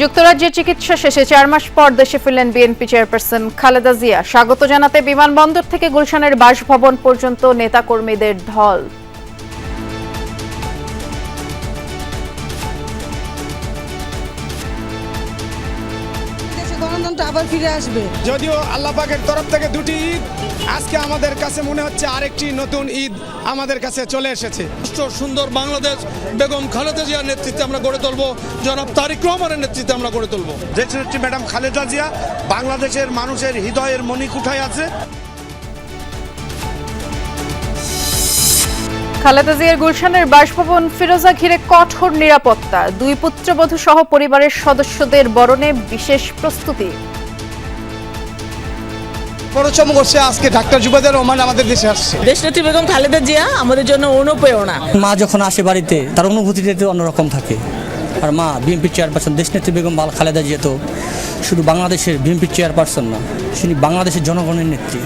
যুক্তরাজ্যে চিকিৎসা শেষে চার মাস পর দেশে ফিরলেন বিএনপি চেয়ারপারসন খালেদা জিয়া। স্বাগত জানাতে বিমানবন্দর থেকে গুলশানের বাসভবন পর্যন্ত নেতাকর্মীদের ঢল। গণতন্ত্র আবার ফিরে আসবে। যদিও আল্লাহ পাকের তরফ থেকে দুটি ঈদ আজকে আমাদের কাছে মনে হচ্ছে আরেকটি নতুন ঈদ আমাদের কাছে চলে এসেছে। সুন্দর বাংলাদেশ বেগম খালেদা জিয়ার নেতৃত্বে আমরা গড়ে তুলবো। জনাব তারিক রহমানের নেতৃত্বে আমরা গড়ে তুলব। দেশনেত্রী ম্যাডাম খালেদা জিয়া বাংলাদেশের মানুষের হৃদয়ের মণিকুঠায় আছে। খালেদা জিয়ার গুলশানের বাসভবন ফিরোজা ঘিরে কঠোর নিরাপত্তা। দুই পুত্রবধূ সহ পরিবারের সদস্যদের বরণে বিশেষ প্রস্তুতি। পরিশ্রম করছে আজকে ডাক্তার রহমান আমাদের দেশে আসছে। দেশনেত্রী বেগম খালেদা জিয়া আমাদের জন্য অনুপ্রেরণা। মা যখন আসে বাড়িতে তার অনুভূতিটা অন্যরকম থাকে। আর মা বিএনপি চেয়ারপারসন দেশনেত্রী বেগম বাল খালেদা জিয়া তো শুধু বাংলাদেশের বিএনপি চেয়ারপারসন না তিনি বাংলাদেশের জনগণের নেত্রী।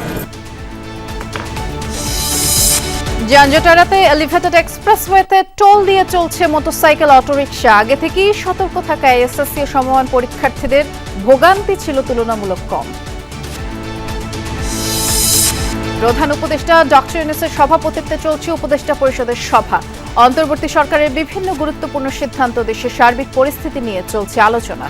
যানজট এড়াতে এলিভেটেড এক্সপ্রেসওয়েতে টোল দিয়ে চলছে মোটরসাইকেল অটোরিকশা আগে থেকেই সতর্ক থাকায় এসএসসি সমমান পরীক্ষার্থীদের ভোগান্তি ছিল তুলনামূলক কম। প্রধান উপদেষ্টা ডক্টর ইউনুসের সভাপতিত্বে চলছে উপদেষ্টা পরিষদের সভা। অন্তর্বর্তী সরকারের বিভিন্ন গুরুত্বপূর্ণ সিদ্ধান্ত দেশের সার্বিক পরিস্থিতি নিয়ে চলছে আলোচনা।